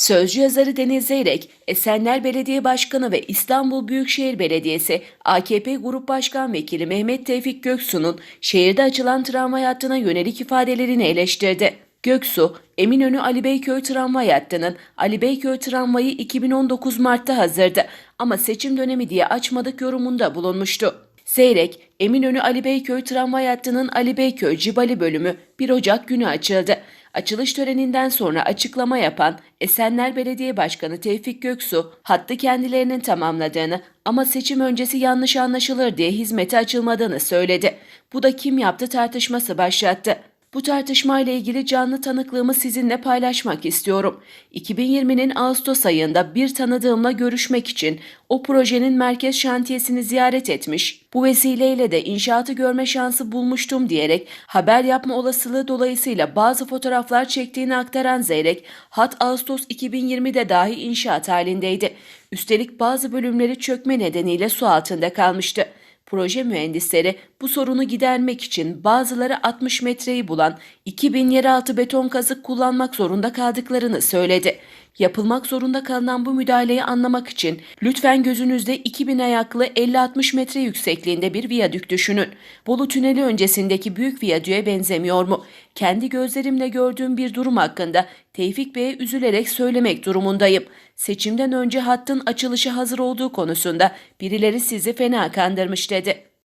Sözcü yazarı Deniz Zeyrek, Esenler Belediye Başkanı ve İstanbul Büyükşehir Belediyesi AKP Grup Başkan Vekili Mehmet Tevfik Göksu'nun şehirde açılan tramvay hattına yönelik ifadelerini eleştirdi. Göksu, Eminönü Ali Beyköy tramvay hattının Ali Beyköy tramvayı 2019 Mart'ta hazırdı ama seçim dönemi diye açmadık yorumunda bulunmuştu. Seyrek, Eminönü Ali Beyköy tramvay hattının Ali Beyköy Cibali bölümü 1 Ocak günü açıldı. Açılış töreninden sonra açıklama yapan Esenler Belediye Başkanı Tevfik Göksu, hattı kendilerinin tamamladığını ama seçim öncesi yanlış anlaşılır diye hizmete açılmadığını söyledi. Bu da kim yaptı tartışması başlattı. Bu tartışmayla ilgili canlı tanıklığımı sizinle paylaşmak istiyorum. 2020'nin Ağustos ayında bir tanıdığımla görüşmek için o projenin merkez şantiyesini ziyaret etmiş, bu vesileyle de inşaatı görme şansı bulmuştum diyerek haber yapma olasılığı dolayısıyla bazı fotoğraflar çektiğini aktaran Zeyrek, hat Ağustos 2020'de dahi inşaat halindeydi. Üstelik bazı bölümleri çökme nedeniyle su altında kalmıştı. Proje mühendisleri bu sorunu gidermek için bazıları 60 metreyi bulan 2000 yeraltı beton kazık kullanmak zorunda kaldıklarını söyledi. Yapılmak zorunda kalınan bu müdahaleyi anlamak için lütfen gözünüzde 2000 ayaklı 50-60 metre yüksekliğinde bir viyadük düşünün. Bolu Tüneli öncesindeki büyük viyadüğe benzemiyor mu? Kendi gözlerimle gördüğüm bir durum hakkında Tevfik Bey'e üzülerek söylemek durumundayım. Seçimden önce hattın açılışı hazır olduğu konusunda birileri sizi fena kandırmış dedi.